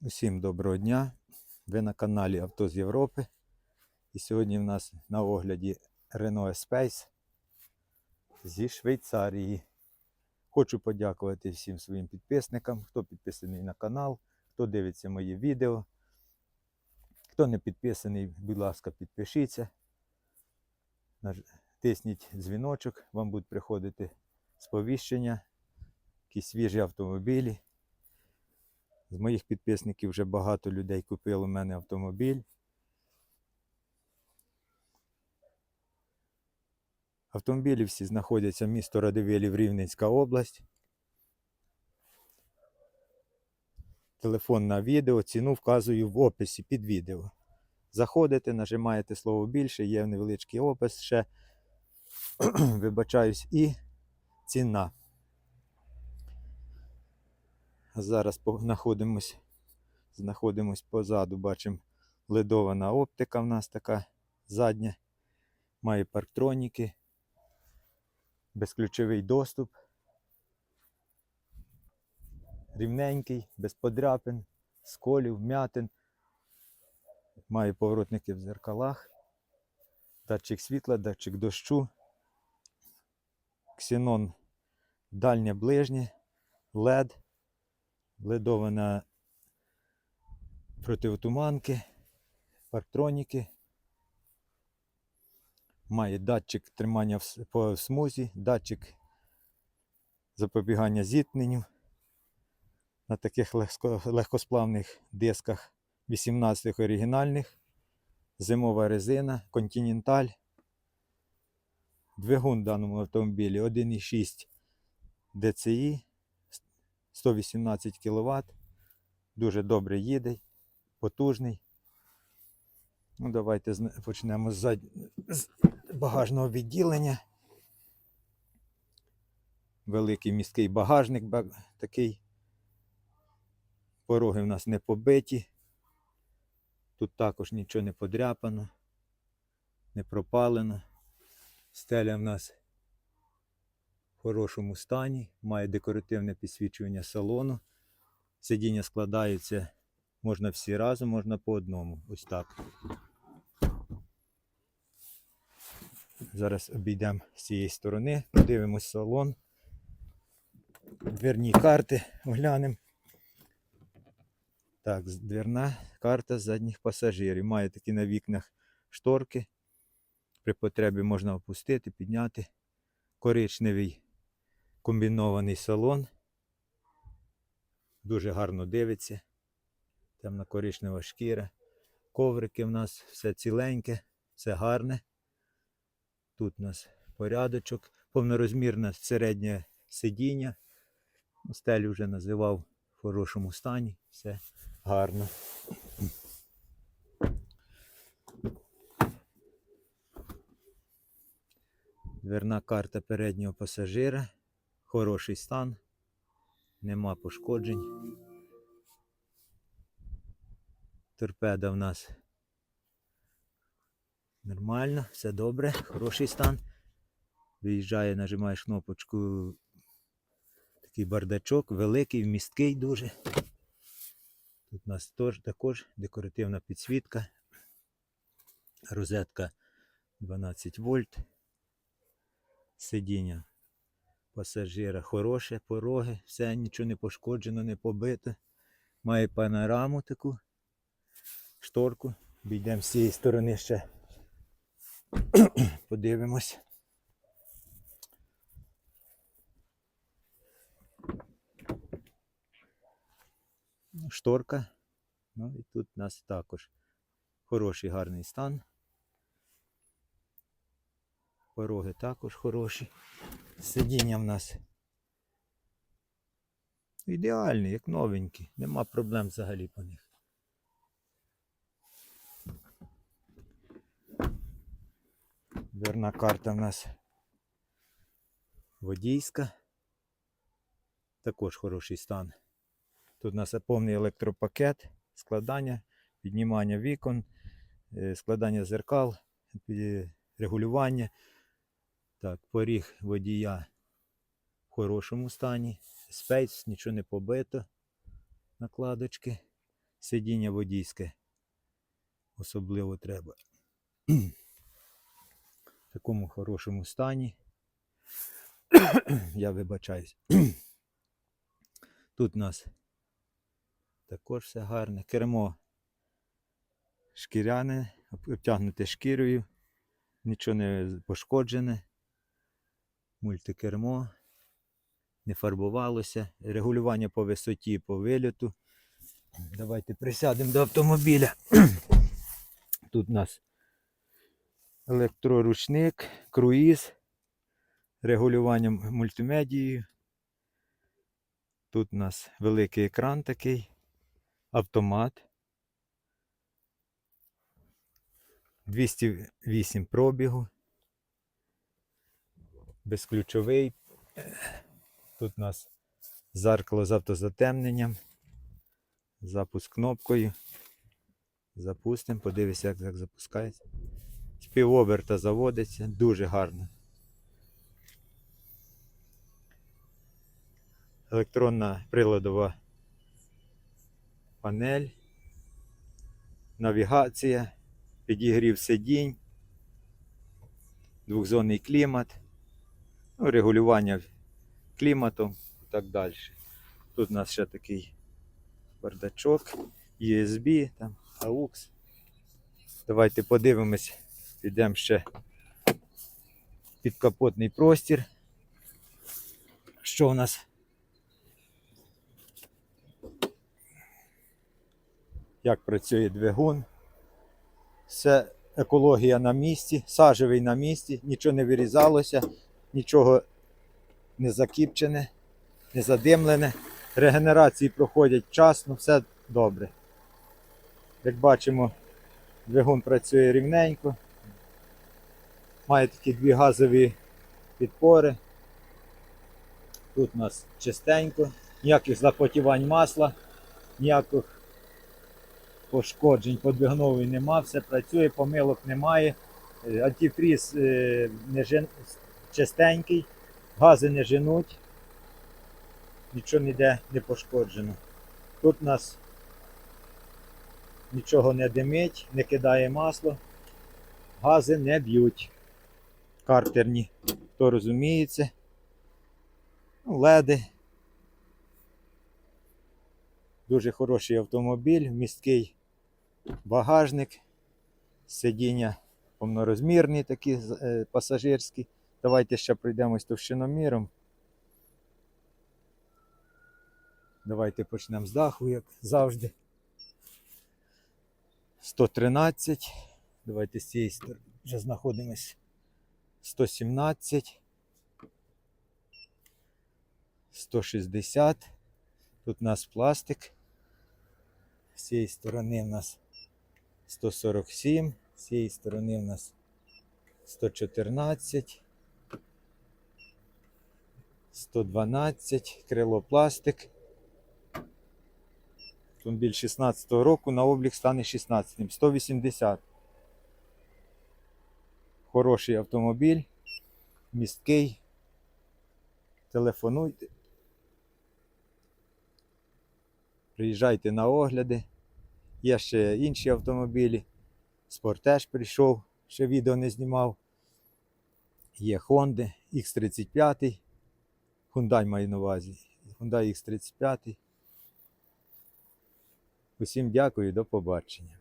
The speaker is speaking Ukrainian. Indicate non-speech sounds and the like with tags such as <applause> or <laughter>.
Усім доброго дня. Ви на каналі Авто з Європи. І сьогодні в нас на огляді Renault Space зі Швейцарії. Хочу подякувати всім своїм підписникам, хто підписаний на канал, хто дивиться мої відео. Хто не підписаний, будь ласка, підпишіться. Тисніть дзвіночок, вам будуть приходити сповіщення, якісь свіжі автомобілі. З моїх підписників вже багато людей купило у мене автомобіль. Автомобілі всі знаходяться в місто Радивилів, Рівненська область. Телефон на відео, ціну вказую в описі під відео. Заходите, нажимаєте слово більше, є невеличкий опис ще. <clears throat> Вибачаюсь, і ціна. Зараз знаходимось, знаходимось позаду, бачимо ледована оптика в нас така задня. Має парктроніки, безключовий доступ. Рівненький, без подряпин, сколів, м'ятин. Має поворотники в зеркалах, датчик світла, датчик дощу, ксенон дальнє ближнє, LED ледована противотуманки, парктроніки. Має датчик тримання по смузі, датчик запобігання зіткненню. На таких легкосплавних дисках 18 оригінальних. Зимова резина, континенталь. Двигун в даному автомобілі 1,6 DCI 118 кВт. Дуже добре їде, потужний. Ну, давайте почнемо з, багажного відділення. Великий міський багажник такий. Пороги в нас не побиті. Тут також нічого не подряпано, не пропалено. Стеля в нас хорошому стані, має декоративне підсвічування салону. Сидіння складаються можна всі разом, можна по одному. Ось так. Зараз обійдемо з цієї сторони, подивимось салон. Дверні карти оглянемо. Так, дверна карта задніх пасажирів. Має такі на вікнах шторки. При потребі можна опустити, підняти. Коричневий комбінований салон. Дуже гарно дивиться. Темно-коричнева шкіра. Коврики в нас все ціленьке, все гарне. Тут у нас порядочок, повнорозмірне середнє сидіння. Стелю вже називав в хорошому стані. Все гарно. Дверна карта переднього пасажира. Хороший стан. Нема пошкоджень. Торпеда в нас нормально, все добре, хороший стан. Виїжджає, нажимаєш кнопочку. Такий бардачок, великий, вмісткий дуже. Тут у нас тож, також декоративна підсвітка. Розетка 12 вольт. Сидіння пасажира хороше, пороги, все, нічого не пошкоджено, не побито. Має панораму таку, шторку. Обійдемо з цієї сторони ще. <clears throat> Подивимось. Шторка. Ну і тут у нас також хороший гарний стан. Пороги також хороші. Сидіння в нас ідеальні, як новенькі. Нема проблем взагалі по них. Дверна карта в нас водійська. Також хороший стан. Тут у нас повний електропакет, складання, піднімання вікон, е, складання зеркал, регулювання. Так, поріг водія в хорошому стані. Спейс, нічого не побито. Накладочки. сидіння водійське. Особливо треба. В такому хорошому стані. Я вибачаюсь. Тут у нас також все гарне. Кермо шкіряне, обтягнуте шкірою, нічого не пошкоджене. Мультикермо, не фарбувалося. Регулювання по висоті, по вильоту. Давайте присядемо до автомобіля. <clears throat> Тут у нас електроручник, круїз, регулювання мультимедією. Тут у нас великий екран такий, автомат. 208 пробігу. Безключовий. Тут у нас зеркало з автозатемненням. Запуск кнопкою. Запустимо, подивися, як, як запускається. З заводиться, дуже гарно. Електронна приладова панель, навігація, підігрів сидінь, двохзонний клімат, регулювання кліматом і так далі. Тут у нас ще такий бардачок, USB, там, AUX. Давайте подивимось, підемо ще під капотний простір. Що у нас? Як працює двигун. Все екологія на місці, сажевий на місці, нічого не вирізалося, нічого не закіпчене, не задимлене. Регенерації проходять вчасно, все добре. Як бачимо, двигун працює рівненько. Має такі дві газові підпори. Тут у нас чистенько, ніяких запотівань масла, ніяких пошкоджень по двигуновій нема, все працює, помилок немає. Е, Антифріз е, не. Чистенький, гази не женуть, нічого ніде не пошкоджено. Тут у нас нічого не димить, не кидає масло, гази не б'ють. Картерні, хто розуміється. Ну, Леди. Дуже хороший автомобіль, місткий багажник, сидіння повнорозмірні такі е, пасажирські. Давайте ще пройдемось товщиноміром. Давайте почнемо з даху, як завжди. 113. Давайте з цієї сторони вже знаходимось. 117. 160. Тут у нас пластик. З цієї сторони у нас 147, з цієї сторони у нас 114, 112, крило пластик. Автомобіль 16-го року на облік стане 16 180. Хороший автомобіль, місткий. Телефонуйте. Приїжджайте на огляди. Є ще інші автомобілі. Спортеж прийшов, ще відео не знімав. Є Honda X35. Hyundai маю на увазі. Hyundai X35. Усім дякую, до побачення.